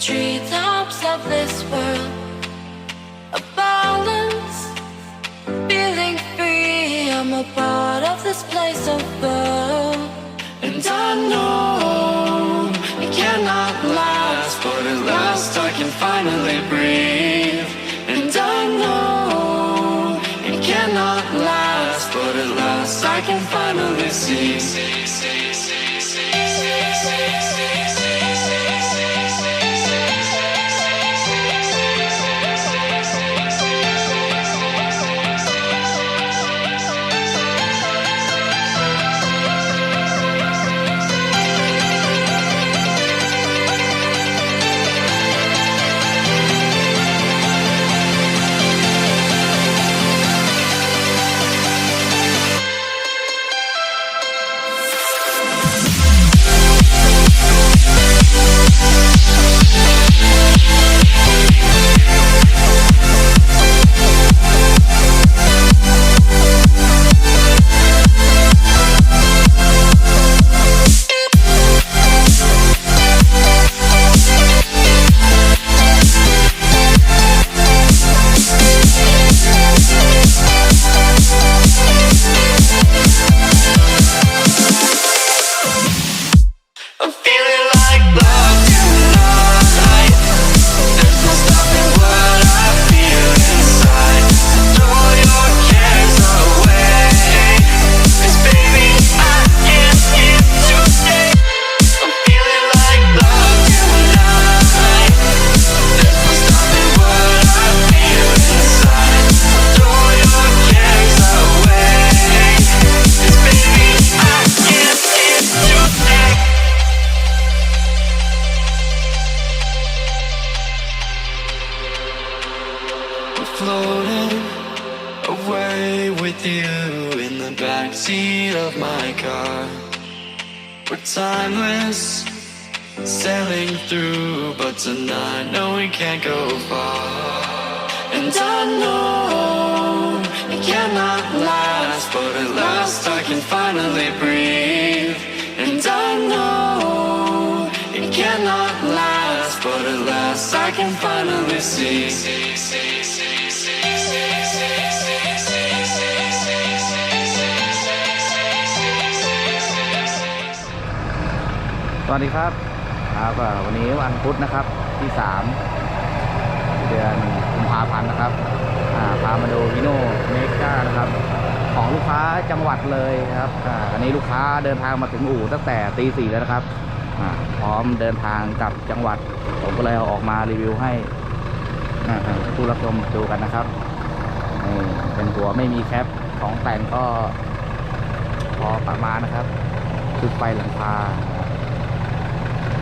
treetops of this world. A balance, feeling free. I'm a part of this place above. And I know it cannot last, but at last I can finally breathe. And I know it cannot last, but at last I can finally see. I'm with you in the backseat of my car. We're timeless, sailing through, but tonight, no, we can't go far. And I know it cannot last, but at last I can finally breathe. And I know it cannot last, but at last I can finally see. สวัสดีครับครับวันนี้วันพุธนะครับที่สามเดือนกุมภาพันธ์นะครับพามาดูฮิโนเมกานะครับ ของลูกค้าจังหวัดเลยครับออันนี้ลูกค้าเดินทางมาถึงอู่ตั้งแต่ตีสี่แล้วนะครับพร้อมเดินทางกลับจังหวัด ผมก็เลยเอาออกมารีวิวให้อ่าอ่าผู้รับชมดูกันนะครับเป็นตัวไม่มีแคปของแต่งก็พอประมาณนะครับชุดไฟหลังคา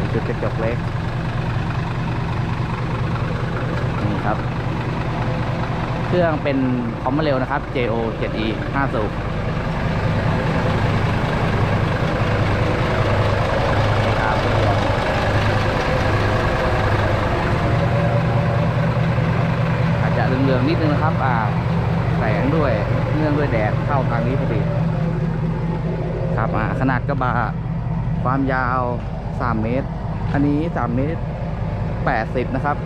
มีชุดกระจกเล็ก นี่ครับ เครื่องเป็นคอมเมเร็วนะครับ JO 7E 5สูบนี่ครับอาจจะเหลืองนิดนึงนะครับ อ่า แสงด้วย เนื่องด้วยแดดเข้าทางนี้พอดี ครับ อ่า ขนาดกระบะ ความยาว 3 เมตร อันนี้ 3 เมตร 80 นะครับ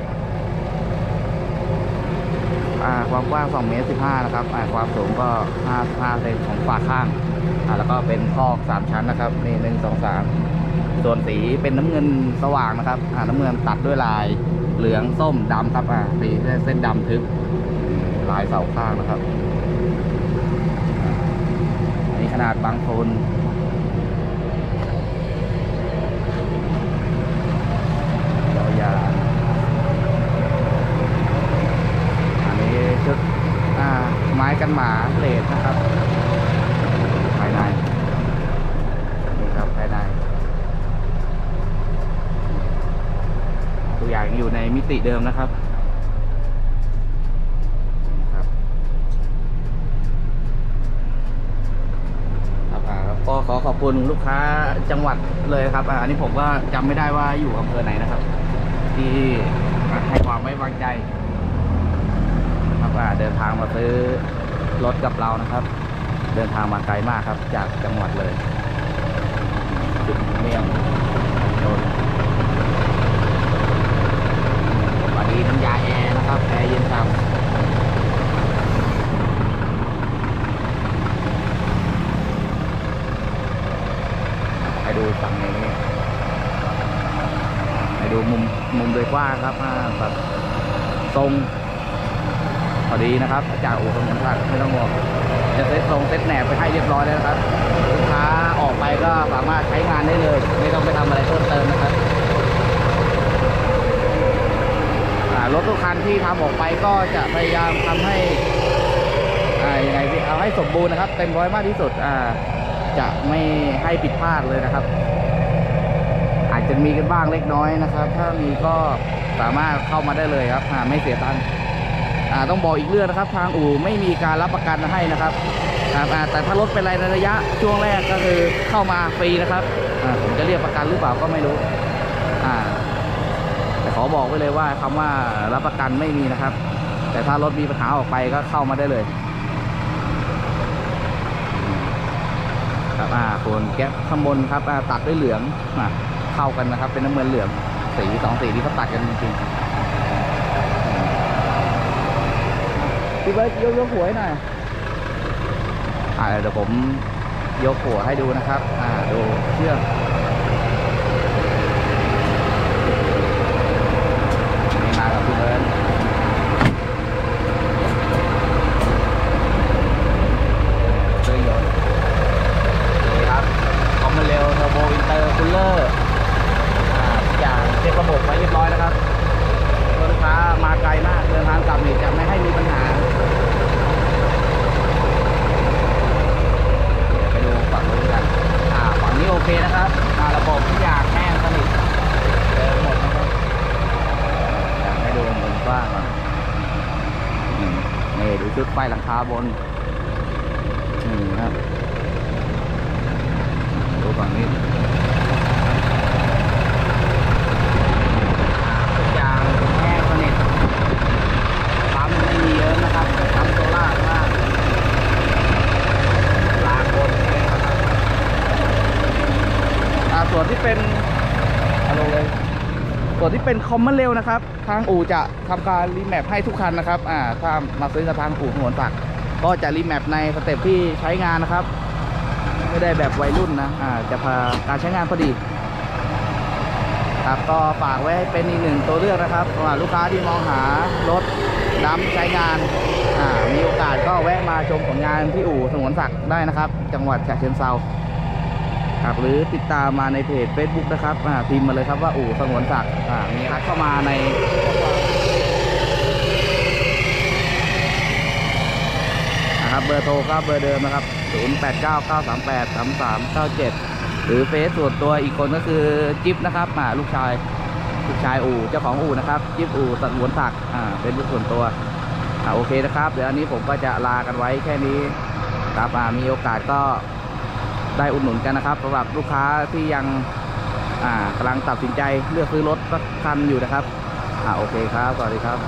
ความกว้าง 2 เมตร 15 นะครับความสูงก็ 55เซนของฝาข้าง แล้วก็เป็นคอก3 ชั้นนะครับ นี่หนึ่งสองสามส่วนสีเป็นน้ำเงินสว่างนะครับน้ำเงินตัดด้วยลายเหลืองส้มดำครับอ่าสีเส้นดำทึบลายเสาข้างนะครับ อันนี้ขนาดบางโทน ยาวๆอันนี้ชุดอ่าไม้ กันหมาเลดนะครับ ภายในนี่ครับภายในตัวอย่างอยู่ในมิติเดิมนะครับครับครับอ่าก็ขอขอบคุณลูกค้าจังหวัดเลยครับอ่าอันนี้ผมก็จำไม่ได้ว่าอยู่อำเภอไหนนะครับ ที่ให้ความไว้วางใจครับอ่าเดินทางมาซื้อ รถกับเรานะครับ เดินทางมาไกลมากครับ จากจังหวัดเลยจุดเมียงโดนปาดีน้ำยาแอร์นะครับ แอร์เย็นครับไปดูฝั่งนี้ไปดูมุมมุมโดยกว้างครับแบบทรง พอดีนะครับจากอู่สมุนไพรไม่ต้องห่วงจะเซ็ตทรงเซ็ตแหนบไปให้เรียบร้อยแล้วนะครับลูกค้าออกไปก็สามารถใช้งานได้เลย ไม่ต้องไปทำอะไรเพิ่มเติมนะครับรถทุกคันที่ทำออกไปก็จะพยายามทำให้อ่ายังไงพี่เอาให้สมบูรณ์นะครับ เต็มร้อยมากที่สุดอ่าจะไม่ให้ผิดพลาดเลยนะครับ อาจจะมีกันบ้างเล็กน้อยนะครับ ถ้ามีก็สามารถเข้ามาได้เลยครับไม่เสียตังค์ ต้องบอกอีกเรื่องนะครับ ทางอู่ไม่มีการรับประกันให้นะครับแต่ถ้ารถเป็นรในระยะช่วงแรกก็คือเข้ามาฟรีนะครับผมจะเรียกประกันหรือเปล่าก็ไม่รู้แต่ขอบอกไว้เลยว่าคำว่ารับประกันไม่มีนะครับ แต่ถ้ารถมีปัญหาออกไปก็เข้ามาได้เลยครับอ่าส่วนแก๊ปข้างบนครับตัดด้วยเหลืองเข้ากันนะครับ เป็นน้ำเงินเหลืองสีสองสีที่เขาตัดกันจริงๆ พี่เบิร์ตยกยกหัวให้หน่อยอ่าเดี๋ยวผมยกหัวให้ดูนะครับ อ่าดูเชือกนี่มากับพี่เบิร์ดเครื่องยนต์ นี่ครับคอมมันเร็วเทอร์โบอินเตอร์คูลเลอร์ทุกอย่างเช็คระบบไว้เรียบร้อยนะครับลูกค้ามาไกลมากเดินทางกลับนี่จะไม่ให้มีปัญหาเดี๋ยวไปดูฝั่งนู้นกันอ่าฝั่งนี้โอเคนะครับอ่า ระบบทุกอย่างแห้งสนิทเดินหมดนะครับอยากให้ดูมุมกว้างก่อนอืมนี่ดูชุดไฟหลังคาบนนี่ครับดูฝั่งนี้ทุกอย่างแห้งสนิทปั๊มไม่มีเยอะนะครับปั๊มโซล่าร์มากลากบนนะครับอ่าส่วนที่เป็นเอาลงเลย ส่วนที่เป็นคอมมอนเร็วนะครับ ทางอู่จะทำการรีแมปให้ทุกคันนะครับ อ่า ถ้ามาซื้อกับทางอู่หวนสัก ก็จะรีแมปในสเต็ปที่ใช้งานนะครับ ไม่ได้แบบวัยรุ่นนะ อ่า จะพาการใช้งานพอดี ครับ ก็ฝากไว้ให้เป็นอีกหนึ่งตัวเลือกนะครับสำหรับลูกค้าที่มองหารถดำใช้งาน อ่า มีโอกาสก็แวะมาชมผลงานที่อู่สงวนศักดิ์ได้นะครับ จังหวัดฉะเชิงเทรา ครับหรือติดตามมาในเพจ Facebook นะครับพิมพ์มาเลยครับว่าอู่สงวนศักดิ์มีทักเข้ามาในนะครับเบอร์โทรก็เบอร์เดิมนะครับ 0899383397 หรือเฟซส่วนตัวอีกคนก็คือจิ๊บนะครับลูกชายลูกชายอู่เจ้าของอู่นะครับจิ๊บอู่สงวนศักดิ์เป็นลูกส่วนตัวอโอเคนะครับ เดี๋ยวอันนี้ผมก็จะลากันไว้แค่นี้ครับอ่ามีโอกาสก็ ได้อุดหนุนกันนะครับสำหรับลูกค้าที่ยังอ่ากำลังตัดสินใจเลือกซื้อรถสักคันอยู่นะครับอ่าโอเคครับสวัสดีครับ